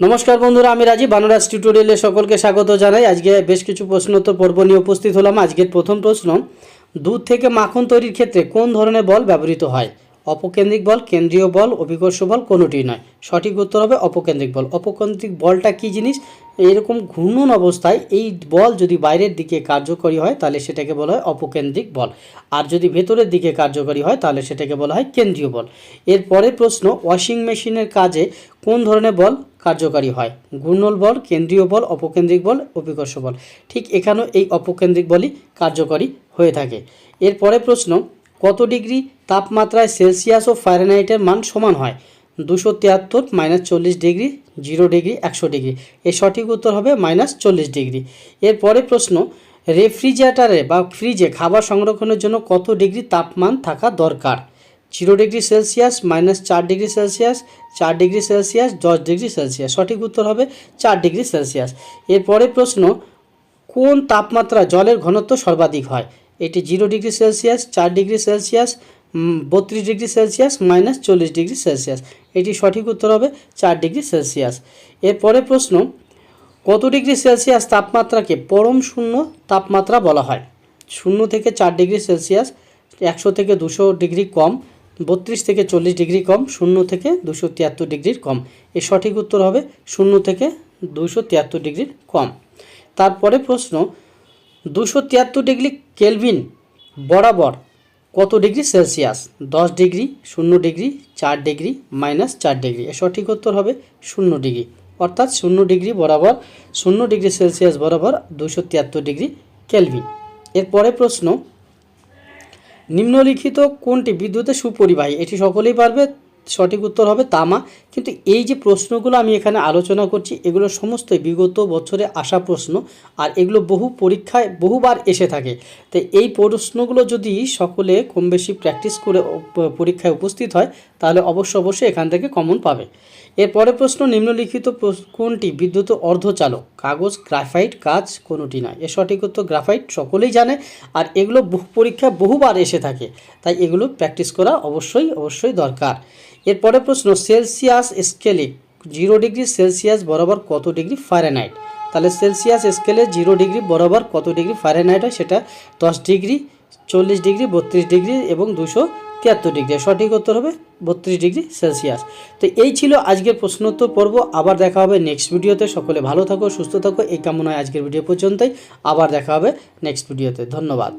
নমস্কার বন্ধুরা, আমি রাজীব। বানরাজ টিউটোরিয়ালে সকলকে স্বাগত জানাই। আজকে বেশ কিছু প্রশ্নোত্তর পর্ব নিয়ে উপস্থিত হলাম। আজকের প্রথম প্রশ্ন, দুধ থেকে মাখন তৈরির ক্ষেত্রে কোন ধরনের বল ব্যবহৃত হয়? অপকেন্দ্রিক বল, কেন্দ্রীয় বল, অভিকর্ষ বল কোনোটি নয়। সঠিক উত্তর হবে অপকেন্দ্রিক বল। অপকেন্দ্রিক বলটা কি জিনিস? এরকম ঘূর্ণন অবস্থায় এই বল যদি বাইরের দিকে কার্যকরী হয়, তাহলে সেটাকে বলা হয় অপকেন্দ্রিক বল। আর যদি ভেতরের দিকে কার্যকরী হয়, তাহলে সেটাকে বলা হয় কেন্দ্রীয় বল। এর পরের প্রশ্ন ওয়াশিং মেশিনের কাজে কোন ধরনের বল কার্যকারী হয়। ঘূর্ণল বল, কেন্দ্রীয় বল, অপকেন্দ্রিক বল, অভিকর্ষ বল। ঠিক এখানেও এই অপকেন্দ্রিক বলই কার্যকরী হয়ে থাকে। এরপরে প্রশ্ন, কত ডিগ্রি তাপমাত্রায় সেলসিয়াস ও ফারেনহাইটের মান সমান হয়? দুশো তিয়াত্তর মাইনাস চল্লিশ ডিগ্রি, জিরো ডিগ্রি, একশো ডিগ্রি। এর সঠিক উত্তর হবে মাইনাস চল্লিশ ডিগ্রি। এরপরে প্রশ্ন, রেফ্রিজারেটারে বা ফ্রিজে খাবার সংরক্ষণের জন্য কত ডিগ্রি তাপমান থাকা দরকার? জিরো ডিগ্রি সেলসিয়াস মাইনাস চার ডিগ্রি সেলসিয়াস, চার ডিগ্রি সেলসিয়াস, দশ ডিগ্রি সেলসিয়াস। সঠিক উত্তর হবে চার ডিগ্রি সেলসিয়াস। এরপরে প্রশ্ন, কোন তাপমাত্রা জলের ঘনত্ব সর্বাধিক হয়? এটি জিরো ডিগ্রি সেলসিয়াস, চার ডিগ্রি সেলসিয়াস বত্রিশ ডিগ্রি সেলসিয়াস, মাইনাস চল্লিশ ডিগ্রি সেলসিয়াস। এটি সঠিক উত্তর হবে চার ডিগ্রি সেলসিয়াস। এরপরে প্রশ্ন, কত ডিগ্রি সেলসিয়াস তাপমাত্রাকে পরম শূন্য তাপমাত্রা বলা হয়? শূন্য থেকে চার ডিগ্রি সেলসিয়াস, একশো থেকে দুশো ডিগ্রি কম বত্রিশ থেকে চল্লিশ ডিগ্রি কম, শূন্য থেকে দুশো তিয়াত্তর ডিগ্রির কম। এর সঠিক উত্তর হবে শূন্য থেকে দুশো তিয়াত্তর ডিগ্রির কম। তারপরে প্রশ্ন, দুশো তিয়াত্তর ডিগ্রি কেলভিন বরাবর কত ডিগ্রি সেলসিয়াস? দশ ডিগ্রি, শূন্য ডিগ্রি, চার ডিগ্রি, মাইনাস চার ডিগ্রি। এর সঠিক উত্তর হবে শূন্য ডিগ্রি। অর্থাৎ শূন্য ডিগ্রি বরাবর, শূন্য ডিগ্রি সেলসিয়াস বরাবর দুশো তিয়াত্তর ডিগ্রি কেলভিন। এরপরে প্রশ্ন নিম্নলিখিত কোনটি বিদ্যুতের সুপরিবাহী? এটি সকলেই পারবে। সঠিক উত্তর হবে তামা। কিন্তু এই যে প্রশ্নগুলো আমি এখানে আলোচনা করছি, এগুলো সমস্তই বিগত বছরে আসা প্রশ্ন আর এগুলো বহু পরীক্ষায় বহুবার এসে থাকে। তো এই প্রশ্নগুলো যদি সকলে কম বেশি প্র্যাকটিস করে পরীক্ষায় উপস্থিত হয়, তাহলে অবশ্য অবশ্যই এখান থেকে কমন পাবে। এরপরে প্রশ্ন, নিম্নলিখিত কোনটি বিদ্যুৎ অর্ধচালক কাগজ গ্রাফাইট কাজ কোনোটি নয়। এর সঠিক উত্তর গ্রাফাইট সকলেই জানে আর এগুলো বহু পরীক্ষায় বহুবার এসে থাকে। তাই এগুলো প্র্যাকটিস করা অবশ্যই অবশ্যই দরকার। এরপরে প্রশ্ন, সেলসিয়াস স্কেলে জিরো ডিগ্রি সেলসিয়াস বরাবর কত ডিগ্রি ফারেনহাইট তাহলে সেলসিয়াস স্কেলে জিরো ডিগ্রি বরাবর কত ডিগ্রি ফারেনহাইট হয়? সেটা দশ ডিগ্রি, চল্লিশ ডিগ্রি, বত্রিশ ডিগ্রি এবং দুশো তিয়াত্তর ডিগ্রি। সঠিক উত্তর হবে বত্রিশ ডিগ্রি সেলসিয়াস। তো এই ছিল আজকের প্রশ্নোত্তর পর্ব। আবার দেখা হবে নেক্সট ভিডিওতে সকলে ভালো থাকো, সুস্থ থাকো। এই কামনায় আজকের ভিডিও পর্যন্তই। আবার দেখা হবে নেক্সট ভিডিওতে ধন্যবাদ।